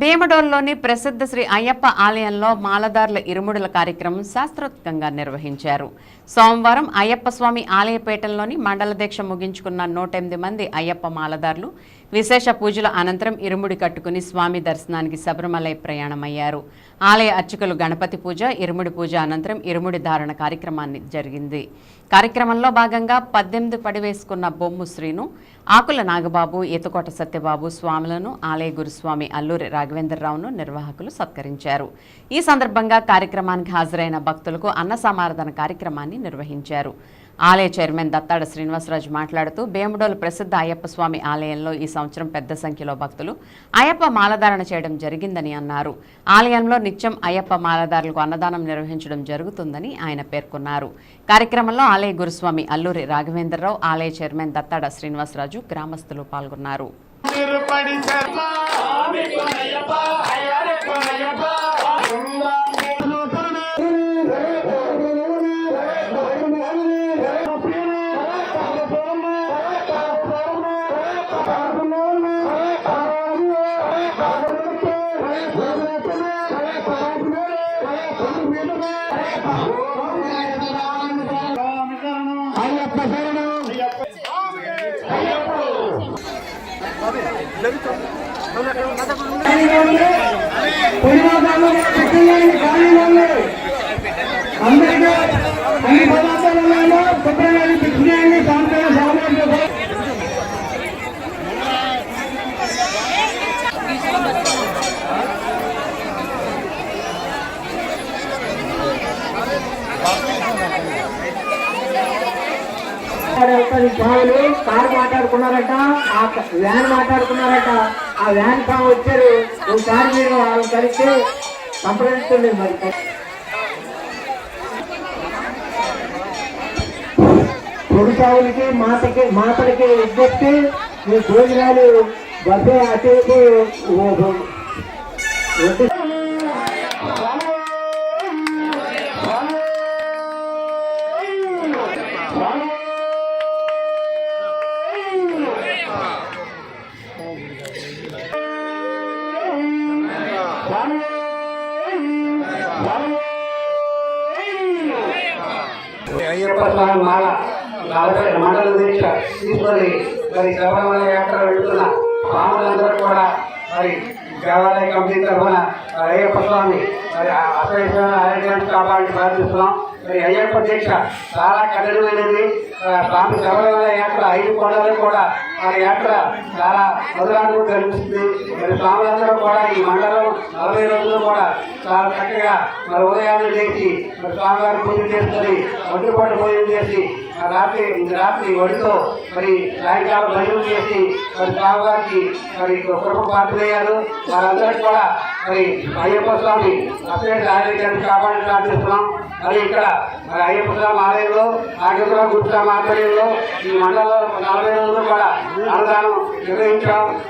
భీమడోల్లోని ప్రసిద్ధ శ్రీ అయ్యప్ప ఆలయంలో మాలదారుల ఇరుముడుల కార్యక్రమం శాస్త్రోత్కంగా నిర్వహించారు. సోమవారం అయ్యప్ప స్వామి ఆలయపేటలోని మండల దీక్ష ముగించుకున్న నూట ఎనిమిది మంది అయ్యప్ప మాలదారులు విశేష పూజల అనంతరం ఇరుముడి కట్టుకుని స్వామి దర్శనానికి శబరిమలై ప్రయాణమయ్యారు. ఆలయ అర్చకులు గణపతి పూజ ఇరుముడి పూజ అనంతరం ఇరుముడి ధారణ కార్యక్రమాన్ని జరిగింది. కార్యక్రమంలో భాగంగా పద్దెనిమిది పడివేసుకున్న బొమ్ము శ్రీను ఆకుల నాగబాబు ఈతకోట సత్యబాబు స్వాములను ఆలయ గురుస్వామి అల్లూరి రాఘవేంద్రరావును నిర్వాహకులు సత్కరించారు. ఈ సందర్భంగా కార్యక్రమానికి హాజరైన భక్తులకు అన్న సమారాధన కార్యక్రమాన్ని నిర్వహించారు. ఆలయ చైర్మన్ దత్తాడ శ్రీనివాసరాజు మాట్లాడుతూ బేముడోలు ప్రసిద్ధ అయ్యప్ప స్వామి ఆలయంలో ఈ సంవత్సరం పెద్ద సంఖ్యలో భక్తులు అయ్యప్ప మాలధారణ చేయడం జరిగిందని అన్నారు. ఆలయంలో నిత్యం అయ్యప్ప మాలధారులకు అన్నదానం నిర్వహించడం జరుగుతుందని ఆయన పేర్కొన్నారు. కార్యక్రమంలో ఆలయ గురుస్వామి అల్లూరి రాఘవేంద్రరావు ఆలయ చైర్మన్ దత్తాడ శ్రీనివాసరాజు గ్రామస్తులు పాల్గొన్నారు. అందరికీ అన్ని పదార్థాలలో శుభ్రంగా పావులు కారు మాట్లాడుకున్నారట ఆ వ్యాన్ మాట్లాడుకున్నారట ఆ వ్యాన్ పాము వచ్చారు ఒకసారి మీరు వాళ్ళు కలిసి సంప్రదిస్తుంది మరి పురుషావులకి మాతకి మాతలకి విజ్ఞప్తి మీ భోజనాలు బస్సు అటు అయ్యప్ప స్వామి. మాల నలభై మండల దీక్ష తీసుకొని మరి శబరిమల యాత్ర వెళ్తున్నా స్వాములందరూ కూడా మరి దేవాలయ కమిటీ తరఫున మరి అయ్యప్ప స్వామి మరి అసలు ఆరోగ్యాన్ని కాపాడి ప్రార్థిస్తున్నాం. మరి అయ్యప్ప దీక్ష చాలా కఠినమైనది. స్వామి శబరిమల యాత్ర ఐదు కొండలు కూడా ఆ యాత్ర చాలా మధురాన్ని కనిపిస్తుంది మరి స్వాములందరూ కూడా ఈ మండలం నలభై రోజులు కూడా చాలా చక్కగా మరి ఉదయాన్ని లేచి మరి స్వామివారి పూజ చేసుకొని ఒడ్డుపాటు భోజనం చేసి రాత్రి రాత్రి ఒడితో మరి సాయంకాలం భయం చేసి మరి స్వామివారికి మరి కృప పాత్రయ్యారు. వారందరికీ కూడా మరి అయ్యప్ప స్వామి అసలు ఆరోగ్యాన్ని కాపాడి ప్రార్థిస్తున్నాం. మరి ఇక్కడ మరి అయ్యప్ప స్వామి ఆలయంలో నాగేశ్వరం గుప్తా ఆధ్వర్యంలో ఈ మండలంలో నలభై రోజులు కూడా అన్నదానం నిర్వహించాం.